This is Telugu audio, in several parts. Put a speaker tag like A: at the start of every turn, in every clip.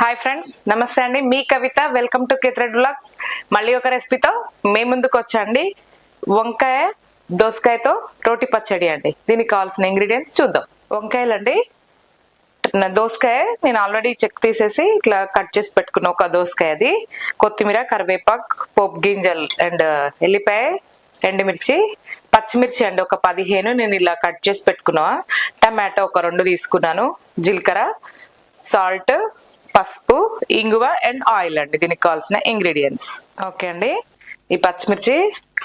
A: హాయ్ ఫ్రెండ్స్ నమస్తే అండి. మీ కవిత వెల్కమ్ టు కేత్రెడ్ బ్లాగ్స్ మళ్ళీ ఒక రెసిపీతో మీ ముందుకు వచ్చండి. వంకాయ దోసకాయతో రోటి పచ్చడి అండి. దీనికి కావాల్సిన ఇంగ్రీడియంట్స్ చూద్దాం. వంకాయలు అండి దోసకాయ నేను ఆల్రెడీ చెక్ తీసేసి ఇట్లా కట్ చేసి పెట్టుకున్న ఒక దోసకాయ అది. కొత్తిమీర కరివేపాకు పోపు గింజలు అండ్ ఎల్లిపాయ ఎండుమిర్చి పచ్చిమిర్చి అండి. ఒక పదిహేను నేను ఇలా కట్ చేసి పెట్టుకున్నా. టమాటో ఒక రెండు తీసుకున్నాను. జీలకర్ర సాల్ట్ పసుపు ఇంగువ అండ్ ఆయిల్ అండి. దీనికి కావాల్సిన ఇంగ్రీడియంట్స్ ఓకే అండి. ఈ పచ్చిమిర్చి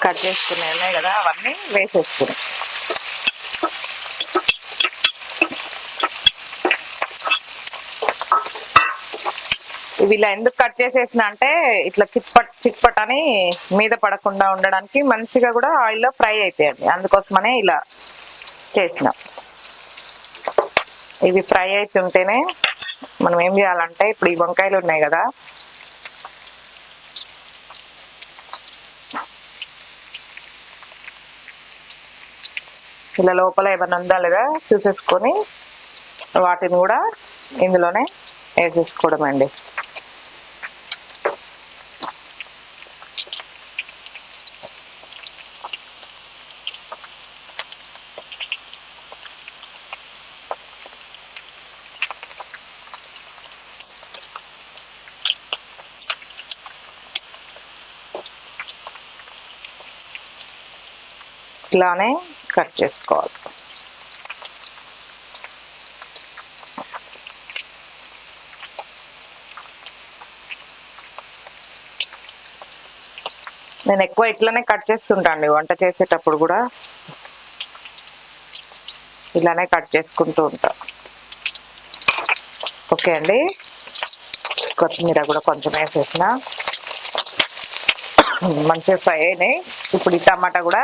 A: కట్ చేసుకున్నాయి ఉన్నాయి కదా అవన్నీ వేసేసుకున్నాం ఇవి ఇలా ఎందుకు కట్ చేసేసిన అంటే ఇట్లా చిట్పట్ చిట్పట్ అని మీద పడకుండా ఉండడానికి మంచిగా కూడా ఆయిల్లో ఫ్రై అవుతాయండి అందుకోసమనే ఇలా చేసినాం. ఇవి ఫ్రై అవుతుంటేనే మనం ఏం చేయాలంటే ఇప్పుడు ఈ వంకాయలు ఉన్నాయి కదా. ఇలా లోపల ఏమైనా ఉందా లేదా చూసేసుకొని వాటిని కూడా ఇందులోనే వేసేసుకోవడం అండి ఇట్లానే కట్ చేసుకోవాలి. నేను ఎక్కువ ఇట్లానే కట్ చేస్తుంటాను వంట చేసేటప్పుడు కూడా. ఇలానే కట్ చేసుకుంటూ ఉంటా. ఓకే అండి. కొత్తిమీర కూడా కొంచెం వేసేసిన. మంచిగా ఫ్రై అయినాయి. ఇప్పుడు ఈ టమాటా కూడా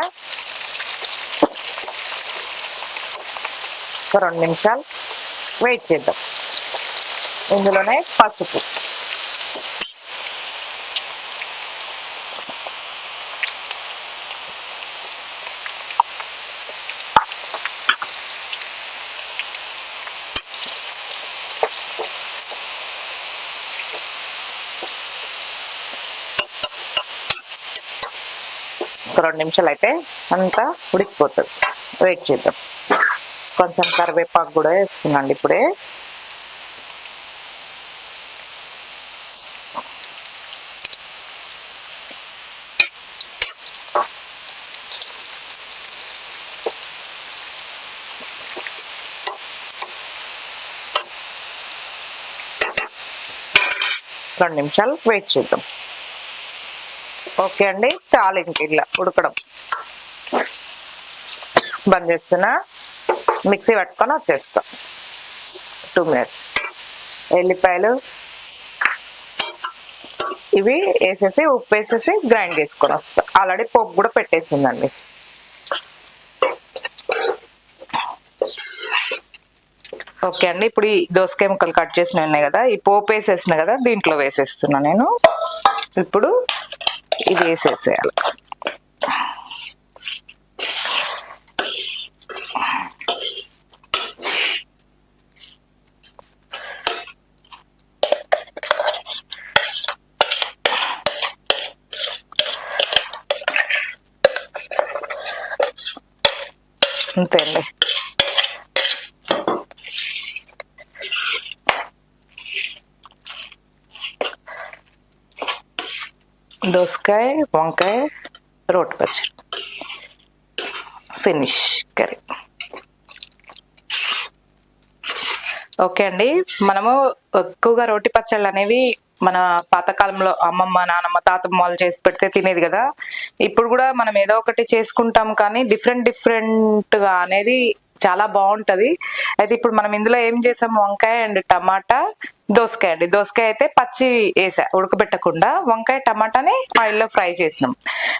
A: ఒక రెండు నిమిషాలు వెయిట్ చేద్దాం. ఇందులోనే పసుపు. ఒక రెండు నిమిషాలు అయితే అంతా ఉడికిపోతుంది. వెయిట్ చేద్దాం. కొంచెం కరివేపాకు కూడా వేస్తున్నాండి ఇప్పుడే. రెండు నిమిషాలు వెయిట్ చేద్దాం. ఓకే అండి చాలు ఇంక ఇలా ఉడకడం. బంద్ చేస్తున్నా. మిక్సీ పట్టుకొని వచ్చేస్తాం. టూ మినిట్స్ ఎల్లిపాయలు ఇవి వేసేసి ఉప్పు వేసేసి గ్రైండ్ చేసుకొని వస్తాం. ఆల్రెడీ పోపు కూడా పెట్టేసిందండి. ఓకే అండి ఇప్పుడు ఈ దోసకాయ ముక్కలు కట్ చేసినవి ఉన్నాయి కదా ఈ పోపు వేసేసిన కదా దీంట్లో వేసేస్తున్నా నేను. ఇప్పుడు ఇది వేసేసేయాలి. అంతే అండి దోసకాయ వంకాయ రోటి పచ్చడి ఫినిష్ కర్రీ ఓకే అండి మనము ఎక్కువగా రోటి పచ్చళ్ళు అనేవి మన పాతకాలంలో అమ్మమ్మ నానమ్మ తాతమ్మ వాళ్ళు చేసి పెడితే తినేది కదా. ఇప్పుడు కూడా మనం ఏదో ఒకటి చేసుకుంటాం కానీ డిఫరెంట్ డిఫరెంట్గా అనేది చాలా బాగుంటది. అయితే ఇప్పుడు మనం ఇందులో ఏం చేసాం? వంకాయ అండ్ టమాటా దోసకాయ అండి. దోసకాయ అయితే పచ్చి వేసా ఉడకబెట్టకుండా వంకాయ టమాటాని ఆయిల్లో ఫ్రై చేసినాం.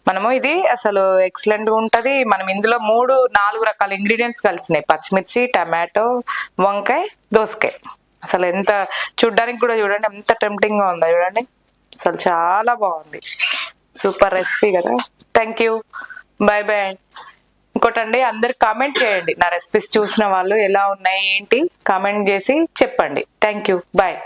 A: మనము ఇది అసలు ఎక్సలెంట్గా ఉంటది. మనం ఇందులో మూడు నాలుగు రకాల ఇంగ్రీడియంట్స్ కలిసినాయి. పచ్చిమిర్చి టమాటో వంకాయ దోసకాయ. అసలు ఎంత చూడ్డానికి కూడా చూడండి ఎంత టెంప్టింగ్గా ఉందో చూడండి. అసలు చాలా బాగుంది. సూపర్ రెసిపీ కదా. థ్యాంక్ యూ బాయ్ బాయ్ ఇంకోటండి అందరు కామెంట్ చేయండి. నా రెసిపీస్ చూసిన వాళ్ళు ఎలా ఉన్నాయి ఏంటి? కామెంట్ చేసి చెప్పండి. Thank you bye